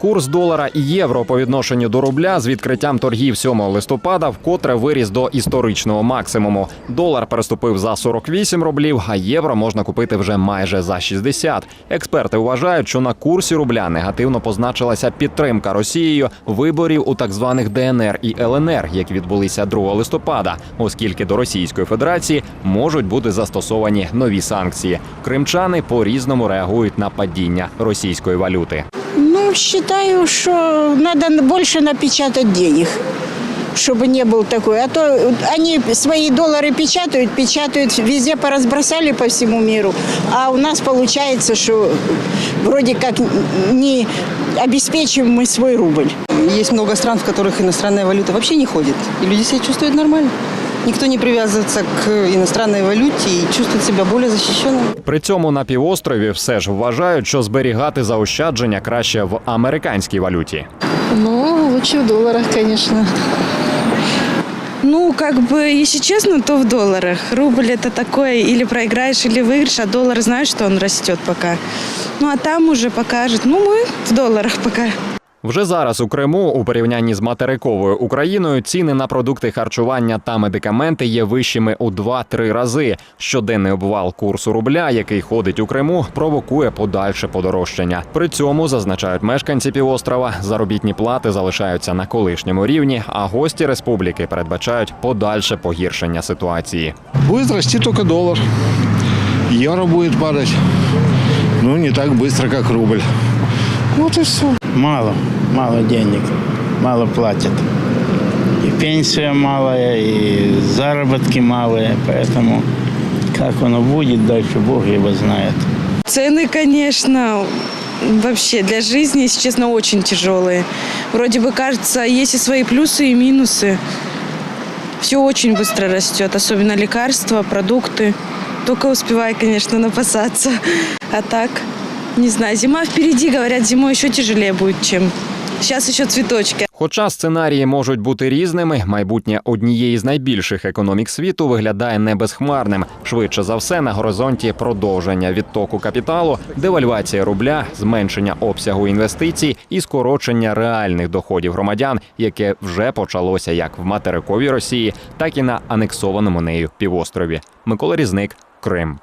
Курс долара і євро по відношенню до рубля з відкриттям торгів 7 листопада вкотре виріс до історичного максимуму. Долар переступив за 48 рублів, а євро можна купити вже майже за 60. Експерти вважають, що на курсі рубля негативно позначилася підтримка Росією виборів у так званих ДНР і ЛНР, які відбулися 2 листопада, оскільки до Російської Федерації можуть бути застосовані нові санкції. Кримчани по різному реагують на падіння російської валюти Ну, считаю, что надо больше напечатать денег, чтобы не был такой. А то они свои доллары печатают, печатают, везде поразбросали по всему миру. А у нас получается, что вроде как не обеспечим мы свой рубль. Есть много стран, в которых иностранная валюта вообще не ходит. И люди себя чувствуют нормально. Никто не привязывается к иностранной валюте и чувствует себя более защищенным. При цьому на півострові все ж вважають, що зберігати заощадження краще в американській валюті. Ну, лучше в долларах, конечно. Ну, как бы, если честно, то в долларах. Рубль это такое, или проиграешь, или выиграешь, а доллар знаешь, что он растет пока. Ну, а там уже покажет. Ну, мы в долларах пока. Вже зараз у Криму, у порівнянні з материковою Україною, ціни на продукти харчування та медикаменти є вищими у 2-3 рази. Щоденний обвал курсу рубля, який ходить у Криму, провокує подальше подорожчання. При цьому зазначають мешканці півострова, заробітні плати залишаються на колишньому рівні, а гості республіки передбачають подальше погіршення ситуації. Будет расти только доллар. Евро будет падать. Ну, не так быстро, как рубль. Вот и все. Мало, мало денег, мало платят. И пенсия малая, и заработки малые, поэтому как оно будет дальше, Бог его знает. Цены, конечно, вообще для жизни, если честно, очень тяжелые. Вроде бы кажется, есть и свои плюсы и минусы. Все очень быстро растет, особенно лекарства, продукты. Только успевай, конечно, напасаться. А так, не знаю, зима впереди, говорят, зимой еще тяжелее будет, чем сейчас еще цветочки. Хоча сценарії можуть бути різними, майбутнє однієї з найбільших економік світу виглядає не безхмарним. Швидше за все на горизонті продовження відтоку капіталу, девальвація рубля, зменшення обсягу інвестицій і скорочення реальних доходів громадян, яке вже почалося як в материковій Росії, так і на анексованому нею півострові. Микола Різник, Крим.